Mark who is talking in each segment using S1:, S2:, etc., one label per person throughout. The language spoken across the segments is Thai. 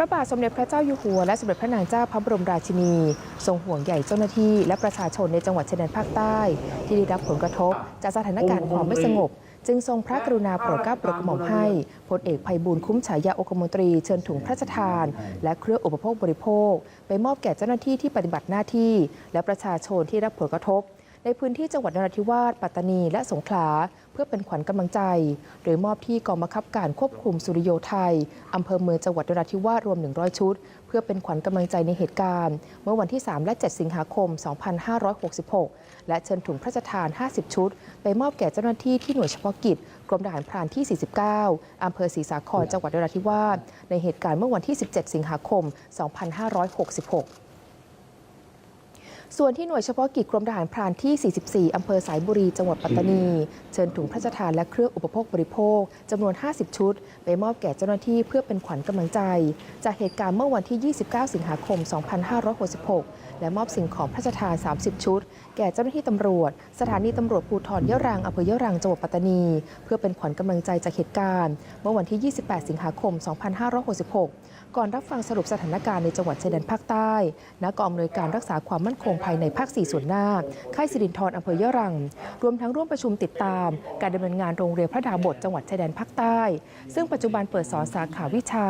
S1: พระบาทสมเด็จพระเจ้าอยู่หัวและสมเด็จพระนางเจ้าพระบรมราชินี ทรงห่วงใหญ่เจ้าหน้าที่และประชาชนในจังหวัดชายแดนภาคใต้ ที่ได้รับผลกระทบจากสถานการณ์ความไม่สงบ จึงทรงพระกรุณาโปรดเกล้าโปรดกระหม่อมให้พลเอกภัยบูลคุ้มฉายาองคมนตรีเชิญถุงพระราชทาน และเครื่องอุปโภคบริโภค ไปมอบแก่เจ้าหน้าที่ที่ปฏิบัติหน้าที่ และประชาชนที่รับผลกระทบ ในพื้นที่จังหวัดนราธิวาส ปัตตานี และสงขลา เพื่อเป็นขวัญกำลังใจโดยมอบที่กองบังคับการควบคุมสุริโยไทยอำเภอเมืองจังหวัดนราธิวาสรวม 100 ชุด เพื่อเป็นขวัญกำลังใจในเหตุการณ์ เมื่อวันที่ 3 และ 7 สิงหาคม 2566 และเชิญถุงพระราชทาน 50 ชุด ไปมอบแก่เจ้าหน้าที่ที่หน่วยเฉพาะกิจกรมทหารพรานที่ 49อำเภอศรีสาครจังหวัดนราธิวาสในเหตุการณ์เมื่อวันที่ 17 สิงหาคม 2566 ส่วนที่หน่วยเฉพาะกิจกรมทหารพรานที่ 44 อำเภอสายบุรี จังหวัดปัตตานี เชิญถุงพระราชทานและเครื่องอุปโภคบริโภคจำนวน 50 ชุด ไปมอบแก่เจ้าหน้าที่เพื่อเป็นขวัญกำลังใจ จากเหตุการณ์เมื่อวันที่ 29 สิงหาคม 2566 และมอบสิ่งของพระราชทาน 30 ชุด แก่เจ้าหน้าที่ตำรวจ สถานีตำรวจภูธรยะรังอำเภอยะรังจังหวัดปัตตานี เพื่อเป็นขวัญกำลังใจจากเหตุการณ์ เมื่อวันที่ 28 สิงหาคม 2566 ก่อนรับฟังสรุปสถานการณ์ในจังหวัดชายแดนภาคใต้ณกองอำนวยการรักษาความมั่นคงภายในภาค 4 ส่วนหน้า ค่ายสิรินทรอำเภอยะรัง รวมทั้งร่วมประชุมติดตาม การดำเนินงานโรงเรียนพระดาบทจังหวัดชายแดนภาคใต้ ซึ่งปัจจุบันเปิดสอนสาขาวิชา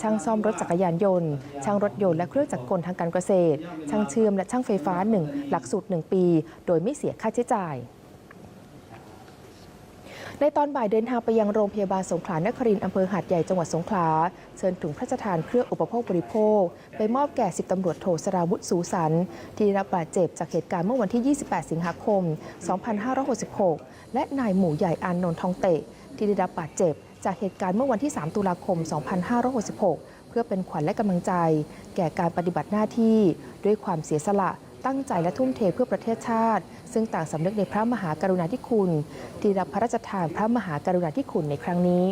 S1: ช่างซ่อมรถจักรยานยนต์ ช่างรถยนต์และเครื่องจักรกลทางการเกษตร ช่างเชื่อมและช่างไฟฟ้า 1 หลักสูตร 1 ปี โดยไม่เสียค่าใช้จ่าย ในตอนบ่ายเดินทางไปยังโรงพยาบาลสงขลานครินทร์อำเภอหาดใหญ่จังหวัดสงขลา เชิญถุงพระราชทานเครื่องอุปโภคบริโภค ไปมอบแก่สิบตำรวจโทสราวุฒิสูสัน ที่ได้รับบาดเจ็บจากเหตุการณ์เมื่อวันที่ 28 สิงหาคม 2566 และนายหมู่ใหญ่อานนท์ทองเตะ ที่ได้รับบาดเจ็บจากเหตุการณ์เมื่อวันที่ 3 ตุลาคม 2566 เพื่อเป็นขวัญและกำลังใจ แก่การปฏิบัติหน้าที่ด้วยความเสียสละ ตั้งใจและทุ่มเทเพื่อประเทศชาติ ซึ่งต่างสำนึกในพระมหากรุณาธิคุณ ที่รับพระราชทานพระมหากรุณาธิคุณในครั้งนี้